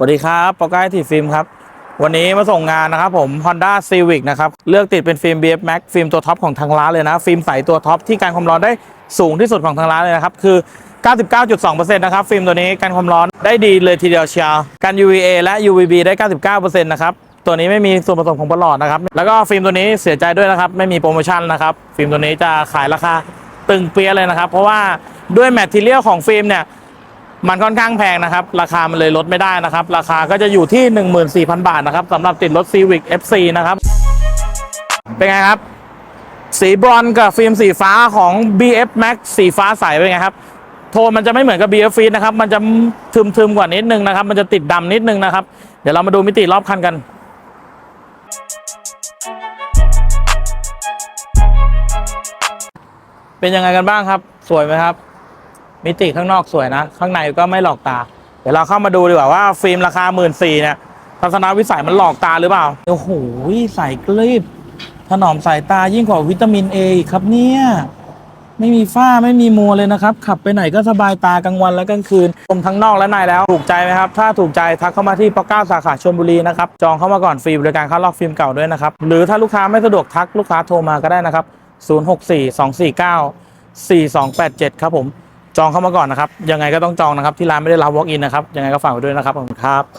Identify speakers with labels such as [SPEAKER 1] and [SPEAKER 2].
[SPEAKER 1] สวัสดีครับปอก้าทีฟิล์มครับ วันนี้มาส่งงานนะครับผม Honda Civic นะครับ เลือกติดเป็นฟิล์ม BF Max ฟิล์มตัวท็อปของทางร้านเลยนะ ฟิล์มใสตัวท็อปที่การความร้อนได้สูงที่สุดของทางร้านเลยนะครับ คือ 99.2%นะครับ ฟิล์มตัวนี้กันความร้อนได้ดีเลยทีเดียวเชียวกัน UVA และ UVB ได้ 99%นะครับ ตัวนี้ไม่มีส่วนผสมของปลอดนะครับ แล้วก็ฟิล์มตัวนี้เสียใจด้วยนะครับ ไม่มีโปรโมชั่นนะครับ ฟิล์มตัวนี้จะขายราคาตึงเปี้ยเลยนะครับ เพราะว่าด้วยแมทเทียลของฟิล์มเนี่ย มันค่อนข้างแพงนะครับ ราคามันเลยลดไม่ได้นะครับ ราคาก็จะอยู่ที่ 14,000 บาทนะครับสำหรับติดรถ Civic FC นะครับ เป็นไงครับ สีบรอนกับฟิล์มสีฟ้าของ BF Max สีฟ้าใสเป็นไงครับ โทนมันจะไม่เหมือนกับ BF Fit นะครับ มันจะทึมๆกว่านิดนึงนะครับ มันจะติดดำนิดนึงนะครับ เดี๋ยวเรามาดูมิติรอบคันกันเป็นยังไงกันบ้างครับ สวยไหมครับ มิติข้างนอกสวยนะ ข้างในก็ไม่หลอกตา เดี๋ยวเราเข้ามาดูดีกว่าว่าฟิล์มราคาหมื่นสี่เนี่ยทัศนวิสัยมันหลอกตาหรือเปล่า โอ้โหใส่กรีบถนอมสายตายิ่งกว่าวิตามินเออีกครับเนี่ยไม่มีฝ้าไม่มีมัวเลยนะครับ ขับไปไหนก็สบายตากลางวันและกลางคืนชมทั้งนอกและในแล้วถูกใจไหมครับ ถ้าถูกใจทักเข้ามาที่ปอก้าสาขาชลบุรีนะครับ จองเข้ามาก่อนฟรีบริการค่าลอกฟิล์มเก่าด้วยนะครับ หรือถ้าลูกค้าไม่สะดวกทักลูกค้าโทรมาก็ได้นะครับ 0642494287 ครับผม จองเข้ามาก่อนนะครับ ยังไงก็ต้องจองนะครับ ที่ร้านไม่ได้รับ walk in นะครับ ยังไงก็ฝากไว้ด้วยนะครับขอบคุณครับ